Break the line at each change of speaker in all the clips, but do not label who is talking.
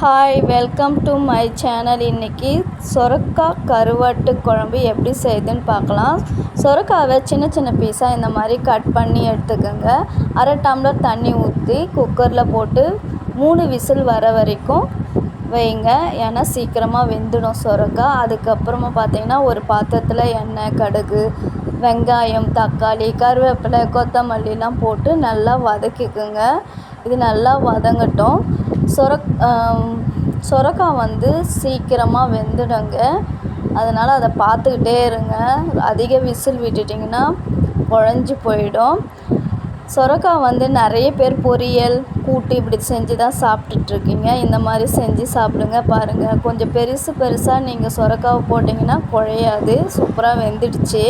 Hi welcome to my channel இன்றைக்கி சொரக்காய் கருவாட்டு குழம்பு எப்படி செய்யுதுன்னு பார்க்கலாம். சொரக்காவை சின்ன சின்ன பீஸாக இந்த மாதிரி கட் பண்ணி எடுத்துக்கோங்க. அரை டம்ளர் தண்ணி ஊற்றி குக்கரில் போட்டு மூணு விசில் வர வரைக்கும் வைங்க. ஏன்னா சீக்கிரமாக வெந்துடும் சொரக்காய் அதுக்கப்புறமா பார்த்தீங்கன்னா ஒரு பாத்திரத்தில் எண்ணெய் கடுகு வெங்காயம் தக்காளி கருவேப்பிலை கொத்தமல்லிலாம் போட்டு நல்லா வதக்கிக்குங்க. இது நல்லா வதங்கட்டும். சொரக் சொரக்காய் வந்து சீக்கிரமாக வெந்துடுங்க. அதனால் அதை பார்த்துக்கிட்டே இருங்க. அதிக விசில் விட்டுட்டிங்கன்னா குழஞ்சி போயிடும். சொரக்காய் வந்து நிறைய பேர் பொரியல் கூட்டு இப்படி செஞ்சு தான் சாப்பிட்டுட்ருக்கீங்க. இந்த மாதிரி செஞ்சு சாப்பிடுங்க பாருங்கள் கொஞ்சம் பெருசு பெருசாக நீங்கள் சொரக்காவை போட்டிங்கன்னா குழையாது. சூப்பராக வெந்துடுச்சு.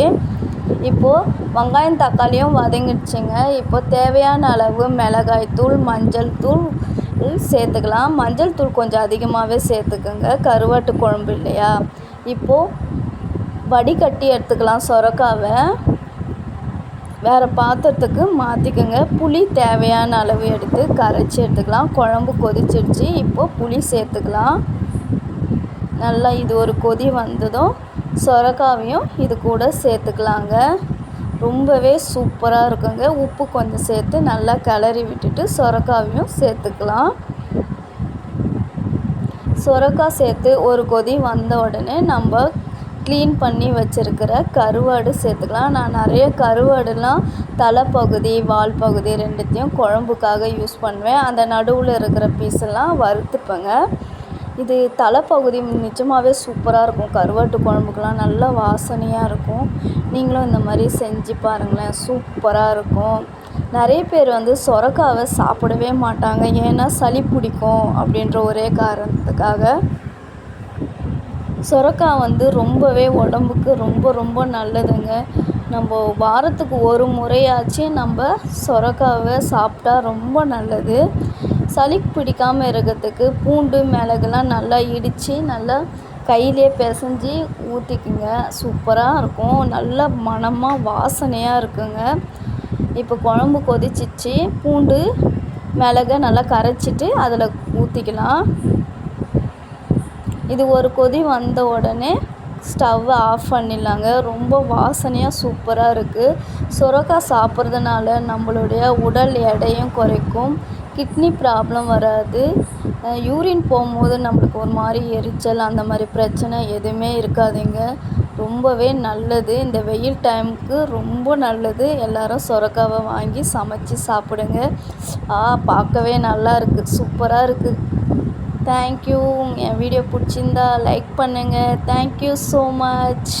இப்போது வெங்காயம் தக்காளியும் வதங்கிடுச்சுங்க. இப்போ தேவையான அளவு மிளகாய் தூள் மஞ்சள் தூள் சேர்த்துக்கலாம். மஞ்சள் தூள் கொஞ்சம் அதிகமாகவே சேர்த்துக்கோங்க. கருவாட்டு குழம்பு இல்லையா? இப்போது வடிகட்டி எடுத்துக்கலாம் சொரக்காவை. வேறு பாத்திரத்துக்கு மாற்றிக்கோங்க புளி தேவையான அளவு எடுத்து கரைச்சி எடுத்துக்கலாம். குழம்பு கொதிச்சிடுச்சு இப்போது புளி சேர்த்துக்கலாம். நல்லா இது ஒரு கொதி வந்ததும் சொரக்காவையும் இது கூட சேர்த்துக்கலாங்க. ரொம்பவே சூப்பராக இருக்குங்க. உப்பு கொஞ்சம் சேர்த்து நல்லா கிளறி விட்டுட்டு சொரக்காவையும் சேர்த்துக்கலாம். சொரக்காய் சேர்த்து ஒரு கொதி வந்த உடனே நம்ம க்ளீன் பண்ணி வச்சுருக்கிற கருவாடு சேர்த்துக்கலாம். நான் நிறைய கருவாடுலாம் தலைப்பகுதி வால் பகுதி ரெண்டுத்தையும் குழம்புக்காக யூஸ் பண்ணுவேன். அந்த நடுவில் இருக்கிற பீஸெல்லாம் வறுத்துப்பேங்க. இது தலைப்பகுதி நிஜமாகவே சூப்பராக இருக்கும். கருவாட்டு குழம்புக்கெலாம் நல்ல வாசனையாக இருக்கும். நீங்களும் இந்த மாதிரி செஞ்சு பாருங்களேன். சூப்பராக இருக்கும். நிறைய பேர் வந்து சொரக்காவை சாப்பிடவே மாட்டாங்க. ஏன்னா சளி பிடிக்கும் அப்படின்ற ஒரே காரணத்துக்காக. சொரக்காய் வந்து ரொம்பவே உடம்புக்கு ரொம்ப ரொம்ப நல்லதுங்க. நம்ம வாரத்துக்கு ஒரு முறையாச்சும் நம்ம சொரக்காவை சாப்பிட்டா ரொம்ப நல்லது. சளி பிடிக்காமல் இருக்கிறதுக்கு பூண்டு மிளகுலாம் நல்லா இடித்து நல்லா கையிலே பிசைஞ்சி ஊற்றிக்குங்க சூப்பராக இருக்கும். நல்ல மணமாக வாசனையாக இருக்குங்க. இப்போ குழம்பு கொதிச்சிச்சு. பூண்டு மிளகை நல்லா கரைச்சிட்டு அதில் ஊற்றிக்கலாம் இது ஒரு கொதி வந்த உடனே ஸ்டவ்வை ஆஃப் பண்ணிடலாங்க. ரொம்ப வாசனையாக சூப்பராக இருக்குது சுரக்காய் சாப்பிட்றதுனால நம்மளுடைய உடல் எடையும் குறைக்கும். கிட்னி ப்ராப்ளம் வராது. யூரின் போகும்போது நம்மளுக்கு ஒரு மாதிரி எரிச்சல் அந்த மாதிரி பிரச்சனை எதுவுமே இருக்காதுங்க. ரொம்பவே நல்லது. இந்த வெயில் டைமுக்கு ரொம்ப நல்லது. எல்லோரும் சுரக்காவை வாங்கி சமைச்சி சாப்பிடுங்க. ஆ பார்க்கவே நல்லா இருக்குது சூப்பராக இருக்குது தேங்க்யூ என் வீடியோ பிடிச்சிருந்தா லைக் பண்ணுங்கள் தேங்க்யூ ஸோ மச்